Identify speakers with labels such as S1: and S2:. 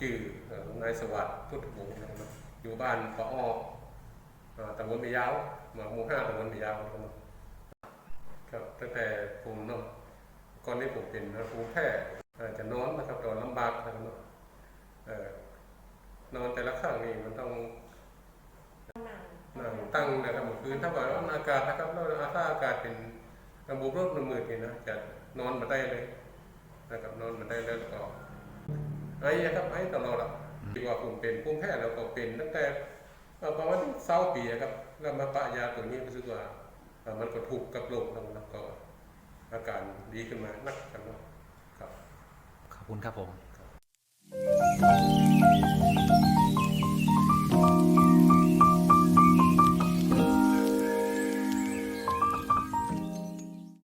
S1: ชื่อนายสวัสดิ์พุทธวงศ์อยู่บ้านปะอ้อตำบนมียาวหมู่ห้าตำบนมียาวครับตั้งแต่ผมเนาะก่อนนี้ผมเป็นภูแพ้อาจะนอนนะครับตอนลำบากนะครับนอนแต่ละข้างนี่มันต้องนั่งตั้งนะครับคืนถ้าว่าอากาศนะครับแล้วถ้าอากาศเป็นระบบรถมือนี่นะจะนอนมาได้เลยนะครับนอนมาได้แล้วก็ ไอ้นะครับไอ้ตลอดอะที่ว่าผมเป็นภูมิแพ้แล้วก็เป็นตั้งแต่เอ่อประมาณเศร้าปีอะครับแล้วมาปะยาตัวนี้รู้สึกว่าเอ่อมันก็ถูกกับโรคแล้วแล้วก็อาการดีขึ้นมานักกันเนาะครับ
S2: ขอบคุณครับผม
S1: ครับ